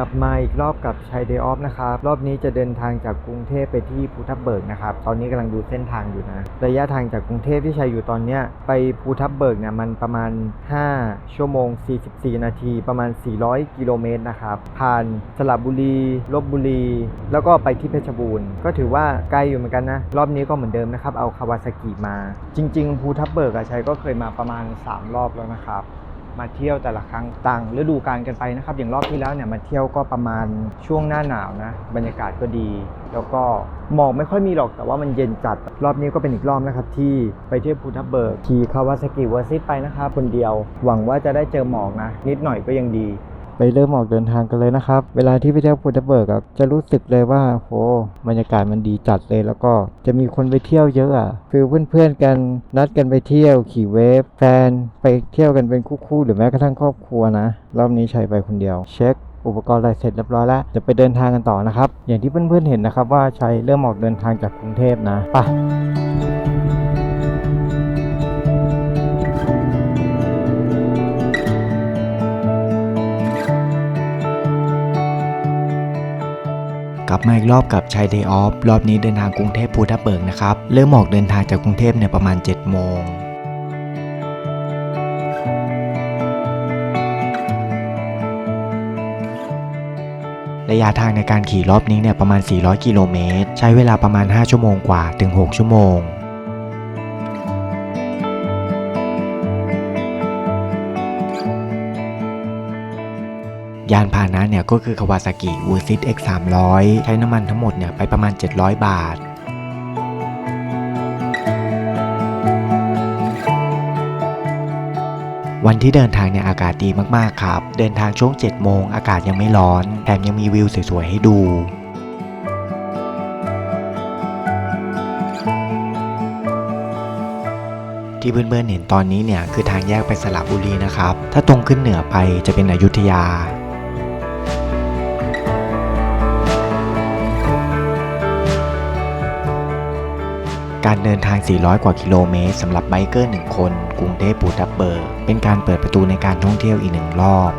ลับมาอีกรอบกับชัยเดย์ออฟนะครับ รอบนี้จะเดินทางจากกรุงเทพไปที่ภูทับเบิกนะครับ ตอนนี้กำลังดูเส้นทางอยู่นะ ระยะทางจากกรุงเทพที่ชัยอยู่ตอนเนี้ยไปภูทับเบิกเนี่ยมันประมาณ 5 ชั่วโมง 44 นาทีประมาณ 400 กิโลเมตรนะครับ ผ่านสระบุรีลบบุรี แล้วก็ไปที่เพชรบูรณ์ ก็ถือว่าไกลอยู่เหมือนกันนะ รอบนี้ก็เหมือนเดิมนะครับ เอาคาวาซากิมา จริง ๆ ภูทับเบิกอะชัยก็เคยมาประมาณ 3 รอบแล้วนะครับ มาเที่ยวแต่ละครั้งต่างฤดูกาลกันไปนะครับ อย่างรอบที่แล้วเนี่ยมาเที่ยวก็ประมาณช่วงหน้าหนาวนะ บรรยากาศก็ดี แล้วก็หมอกไม่ค่อยมีหรอกแต่ว่ามันเย็นจัด รอบนี้ก็เป็นอีกรอบนะครับ ที่ไปเที่ยวภูทับเบิกขี่คาวาซากิเวอร์ซิตไปนะครับคนเดียว หวังว่าจะได้เจอหมอกนะ นิดหน่อยก็ยังดี ไปเริ่มออกเดินทางกันเลยนะครับ เวลาที่ไปเที่ยวภูทับเบิกอะจะรู้สึกเลยว่าโหบรรยากาศมันดีจัดเลยแล้วก็จะมีคนไปเที่ยวเยอะอะฟิลเพื่อนๆกันนัดกันไปเที่ยวขี่เวฟแฟนไปเที่ยวกันเป็นคู่ๆหรือแม้กระทั่งครอบครัวนะรอบนี้ชัยไปคนเดียว เช็คอุปกรณ์อะไรเสร็จเรียบร้อยแล้วจะไปเดินทางกันต่อนะครับ อย่างที่เพื่อนๆเห็นนะครับว่าชัยเริ่มออกเดินทางจากกรุงเทพนะไป กลับมาอีกรอบกับชัยเดย์ออฟรอบนี้เดินทางกรุงเทพภูทับเบิกนะครับ เริ่มออกเดินทางจากกรุงเทพเนี่ยประมาณ 7 โมงระยะทางในการขี่รอบนี้เนี่ยประมาณ 400 กิโลเมตร ใช้เวลาประมาณ 5 ชั่วโมงกว่าถึง 6 ชั่วโมง เนี่ยก็คือคาวาซากิวูซิต X 300ใช้น้ำมันทั้งหมดเนี่ยไปประมาณ 700 บาทวันที่เดินทางเนี่ยอากาศดีมากๆครับ เดินทางช่วง 7 โมงอากาศยังไม่ร้อน แถมยังมีวิวสวยๆให้ดู ที่เพื่อนๆเห็นตอนนี้เนี่ยคือทางแยกไปสระบุรีนะครับ ถ้าตรงขึ้นเหนือไปจะเป็นอยุธยา การเดินทาง 400 กว่ากิโลเมตรสำหรับไบเกอร์1คน กรุงเทพปูทับเบิกเป็นการเปิดประตูในการท่องเที่ยวอีกหนึ่งรอบ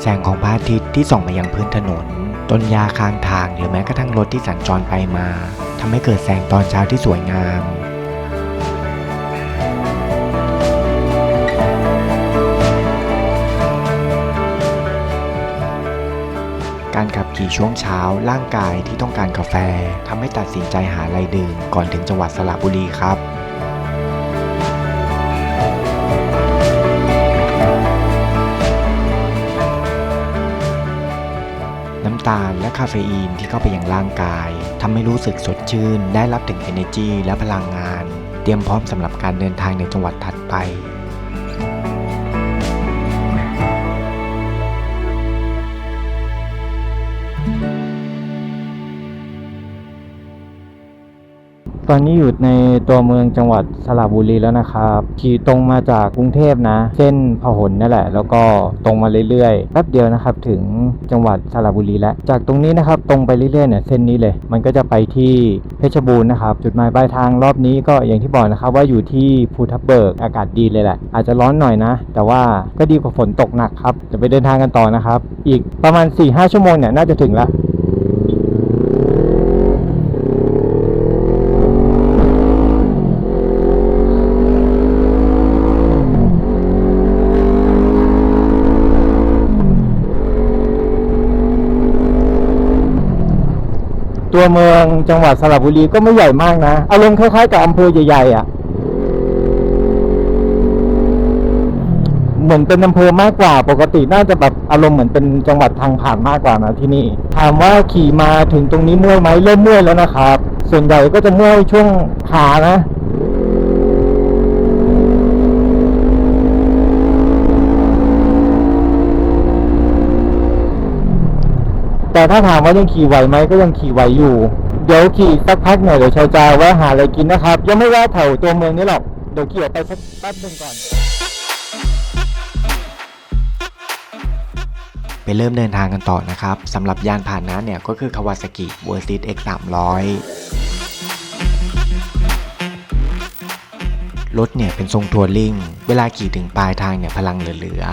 แสงของพระอาทิตย์ที่ส่องมายังพื้นถนน ต้นหญ้าข้างทางหรือแม้กระทั่งรถที่สัญจรไปมาทำให้เกิดแสงตอนเช้าที่สวยงาม การขับขี่ช่วงเช้า ร่างกายที่ต้องการกาแฟทำให้ตัดสินใจหาอะไรดื่มก่อนถึงจังหวัดสระบุรีครับน้ำตาลและคาเฟอีนที่เข้าไปยังร่างกายทำให้รู้สึกสดชื่น ได้รับถึง energy และพลังงาน เตรียมพร้อมสำหรับการเดินทางในจังหวัดถัดไป ตอนนี้อยู่ในตัวเมืองจังหวัดสระบุรีแล้วนะครับขี่ตรงมาจากกรุงเทพนะ เส้นพหลนั่นแหละ แล้วก็ตรงมาเรื่อยๆแป๊บเดียวนะครับ ถึงจังหวัดสระบุรีแล้ว จากตรงนี้นะครับตรงไปเรื่อยๆเนี่ยเส้นนี้เลย มันก็จะไปที่เพชรบูรณ์นะครับ จุดหมายปลายทางรอบนี้ก็อย่างที่บอกนะครับ ว่าอยู่ที่ภูทับเบิกอากาศดีเลยแหละ อาจจะร้อนหน่อยนะ แต่ว่าก็ดีกว่าฝนตกหนักครับจะไปเดินทางกันต่อนะครับ อีกประมาณ4-5ชั่วโมงเนี่ยน่าจะถึงแล้ว ตัวเมืองจังหวัดสระบุรีก็ไม่ใหญ่มากนะอารมณ์คล้ายๆกับอำเภอใหญ่ๆอะ เหมือนเป็นอำเภอมากกว่าปกติน่าจะแบบอารมณ์เหมือนเป็นจังหวัดทางผ่านมากกว่านะที่นี่ถามว่าขี่มาถึงตรงนี้เมื่อยไหมเริ่มเมื่อยแล้วนะครับ ส่วนใหญ่ก็จะเมื่อยช่วงขานะ แต่ ถ้าถามว่ายังขี่ไหวไหมก็ยังขี่ไหวอยู่ เดี๋ยวขี่สักพักหน่อยเดี๋ยวชายจะแวะหาอะไรกินนะครับ ยังไม่แวะแถวตัวเมืองนี้หรอก เดี๋ยวขี่ออกไปสักแป๊บหนึ่งก่อน ไปเริ่มเดินทางกันต่อนะครับสำหรับยานพาหนะเนี่ยก็คือ Kawasaki Versys X 300รถเนี่ยเป็นทรงทัวริง เวลาขี่ถึงปลายทางเนี่ยพลังเหลือ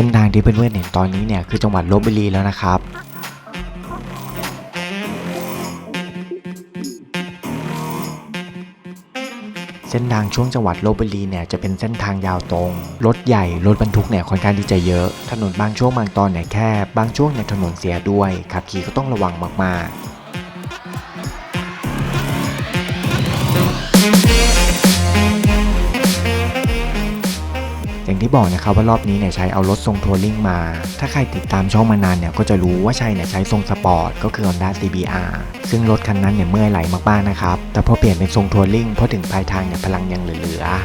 ส้นทางที่เพื่อนๆเห็นตอนนี้เนี่ยคือจังหวัดลบบุรีแล้วนะครับเส้นทางช่วงจังหวัดลบบุรีเนี่ยจะเป็นเส้นทางยาวตรง รถใหญ่ รถบรรทุกเนี่ยค่อนข้างที่จะเยอะ ถนนบางช่วงบางตอนเนี่ยแคบบางช่วงเนี่ยถนนเสียด้วยขับขี่ก็ต้องระวังมากๆ อย่างที่บอกนะครับว่ารอบนี้เนี่ยใช้เอารถทรงทัวริงมา ถ้าใครติดตามช่องมานานเนี่ยก็จะรู้ว่าชัยเนี่ยใช้ทรงสปอร์ตก็คือ Honda CBR ซึ่งรถคันนั้นเนี่ยเมื่อยไหลมากๆนะครับ แต่พอเปลี่ยนเป็นทรงทัวริงพอถึงปลายทางเนี่ยพลังยังเหลือๆ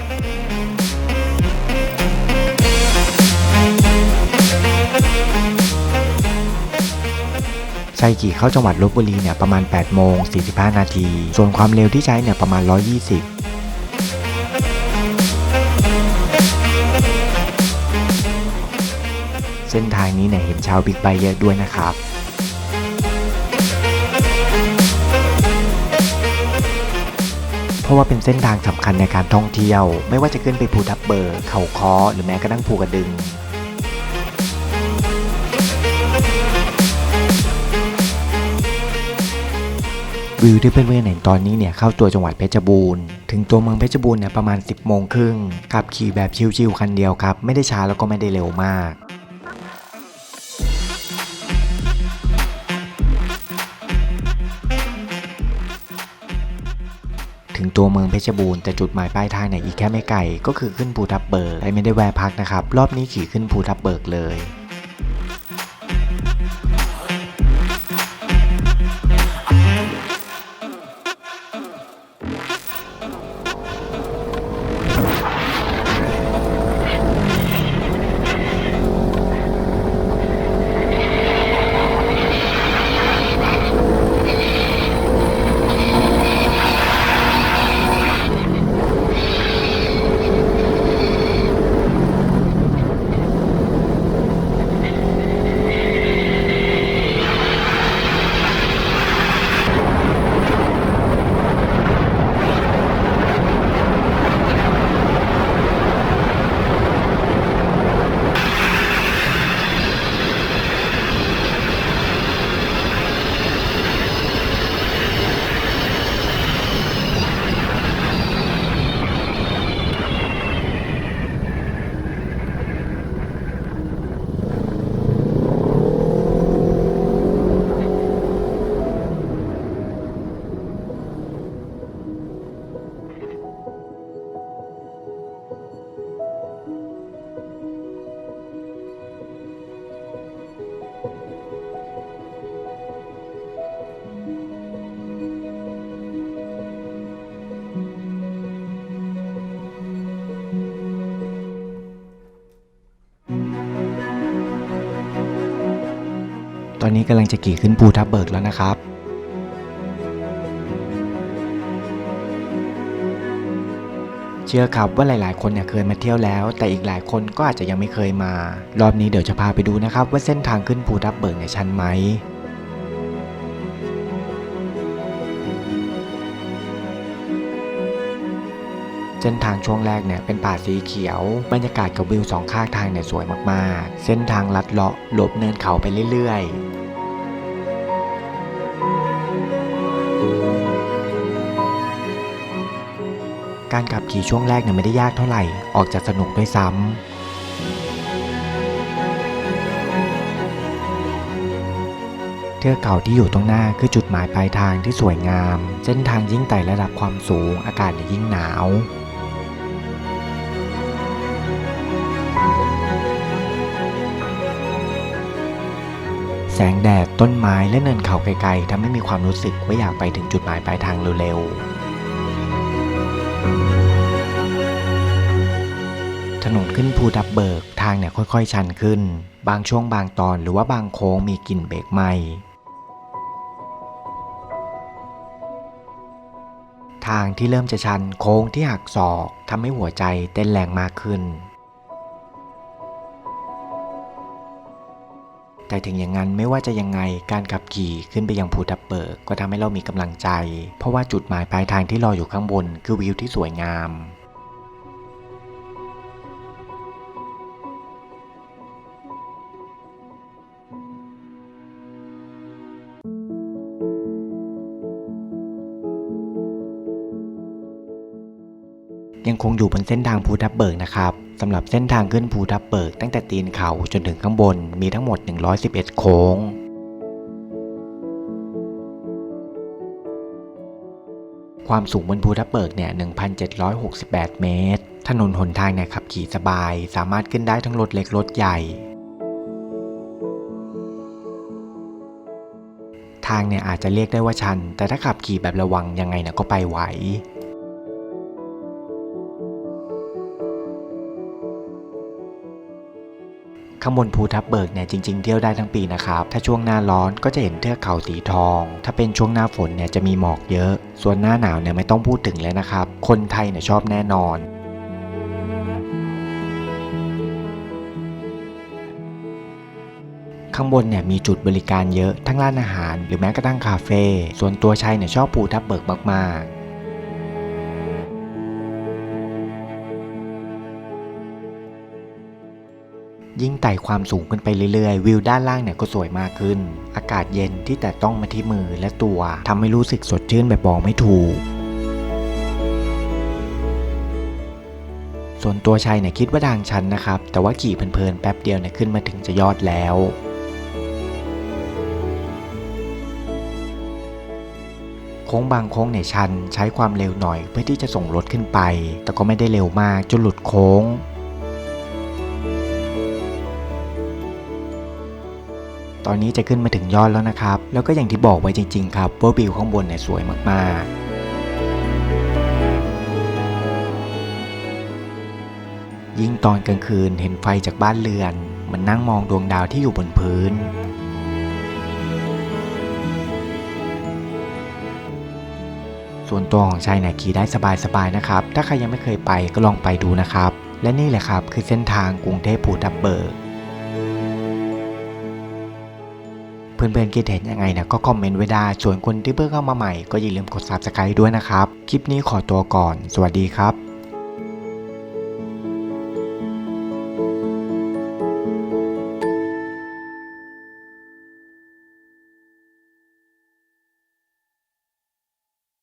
ชัยขี่เข้าจังหวัดลบบุรีเนี่ยประมาณ 8 โมง 45 นาที ส่วนความเร็วที่ใช้เนี่ยประมาณ 120 เส้นทางนี้เนี่ยเห็นชาวบิ๊กไบค์เยอะด้วยนะครับเพราะว่าเป็นเส้นทางสำคัญในการท่องเที่ยว ไม่ว่าจะขึ้นไปภูทับเบิกเขาคอหรือแม้กระทั่งภูกระดึง วิวที่เพื่อนๆเห็นตอนนี้เนี่ยเข้าตัวจังหวัดเพชรบูรณ์ ถึงตัวเมืองเพชรบูรณ์เนี่ยประมาณ 10โมงครึ่งขับขี่แบบชิวๆคันเดียวครับ ไม่ได้ช้าแล้วก็ไม่ได้เร็วมาก ถึงตัวเมืองเพชรบูรณ์แต่จุดหมายปลายทางเนี่ยอีกแค่ไม่ไกลก็คือขึ้นภูทับเบิกแต่ไม่ได้แวะพักนะครับรอบนี้ขี่ขึ้นภูทับเบิกเลย ตอนนี้กำลังจะขี่ขึ้นภูทับเบิกแล้วนะครับเชื่อครับว่าหลาย ๆ คนเนี่ยเคยมาเที่ยวแล้ว แต่อีกหลายคนก็อาจจะยังไม่เคยมา รอบนี้เดี๋ยวจะพาไปดูนะครับ ว่าเส้นทางขึ้นภูทับเบิกเนี่ยชันไหม เส้นทางช่วงแรกเนี่ยเป็นป่าสีเขียว บรรยากาศกับวิวสองข้างทางเนี่ยสวยมากๆ เส้นทางลัดเลาะหลบเนินเขาไปเรื่อยๆการขับขี่ช่วงแรกเนี่ยไม่ได้ยากเท่าไหร่ ออกจะสนุกด้วยซ้ำ เทือกเขาที่อยู่ตรงหน้าคือจุดหมายปลายทางที่สวยงาม เส้นทางยิ่งไต่ระดับความสูง อากาศยิ่งหนาว งแดด ต้นไม้และเนินเขาไกลๆทำให้มีความรู้สึกว่าอยากไปถึงจุดหมายปลายทางเร็วๆ ถนนขึ้นภูทับเบิกทางเนี่ยค่อยๆ ชันขึ้น บางช่วงบางตอนหรือว่าบางโค้งมีกลิ่นเบรกไหมทางที่เริ่มจะชันโค้งที่หักศอกทำให้หัวใจเต้นแรงมากขึ้น แต่ถึงอย่างนั้นไม่ว่าจะยังไงการขับขี่ขึ้นไปยังภูทับเบิกก็ทำให้เรามีกำลังใจ เพราะว่าจุดหมายปลายทางที่รออยู่ข้างบน คือวิวที่สวยงามยังคงอยู่บนเส้นทางภูทับเบิกนะครับ สำหรับเส้นทางขึ้นภูทับเบิกตั้งแต่ตีนเขาจนถึงข้างบนมีทั้งหมด 111 โค้ง ความสูงบนภูทับเบิกเนี่ย 1,768 เมตร ถนนหนทางเนี่ยขับขี่สบาย สามารถขึ้นได้ทั้งรถเล็กรถใหญ่ ทางเนี่ยอาจจะเรียกได้ว่าชัน แต่ถ้าขับขี่แบบระวังยังไงเนี่ยก็ไปไหว ข้างบนภูทับเบิกเนี่ยจริงๆเที่ยวได้ทั้งปีนะครับ ถ้าช่วงหน้าร้อนก็จะเห็นเทือกเขาสีทอง ถ้าเป็นช่วงหน้าฝนเนี่ยจะมีหมอกเยอะ ส่วนหน้าหนาวเนี่ยไม่ต้องพูดถึงเลยนะครับ คนไทยเนี่ยชอบแน่นอนข้างบนเนี่ยมีจุดบริการเยอะทั้งร้านอาหาร หรือแม้กระทั่งคาเฟ่ ส่วนตัวชัยเนี่ยชอบภูทับเบิกมากๆ ยิ่งไต่ความสูงขึ้นไปเรื่อยๆ วิวด้านล่างเนี่ยก็สวยมากขึ้น อากาศเย็นที่แต่ต้องมาที่มือและตัวทำให้รู้สึกสดชื่นแบบบอกไม่ถูกส่วนตัวชัยเนี่ยคิดว่าทางชันนะครับ แต่ว่าขี่เพลินๆแป๊บเดียวเนี่ยขึ้นมาถึงจะยอดแล้ว โค้งบางโค้งเนี่ยชันใช้ความเร็วหน่อยเพื่อที่จะส่งรถขึ้นไป แต่ก็ไม่ได้เร็วมากจนหลุดโค้ง ตอนนี้จะขึ้นมาถึงยอดแล้วนะครับ แล้วก็อย่างที่บอกไว้จริงๆครับว่าวิวข้างบนเนี่ยสวยมากๆยิ่งตอนกลางคืนเห็นไฟจากบ้านเรือน มันนั่งมองดวงดาวที่อยู่บนพื้น ส่วนตัวของชัยนี่ยขี่ได้สบายๆนะครับ ถ้าใครยังไม่เคยไปก็ลองไปดูนะครับ และนี่แหละครับคือเส้นทางกรุงเทพภูทับเบิก เพื่อนๆคิดเห็นยังไงเนี่ยก็คอมเมนต์ไว้ได้ส่วนคนที่เพิ่งเข้ามาใหม่ก็อย่าลืมกด subscribe ด้วยนะครับ คลิปนี้ขอตัวก่อน สวัสดีครับ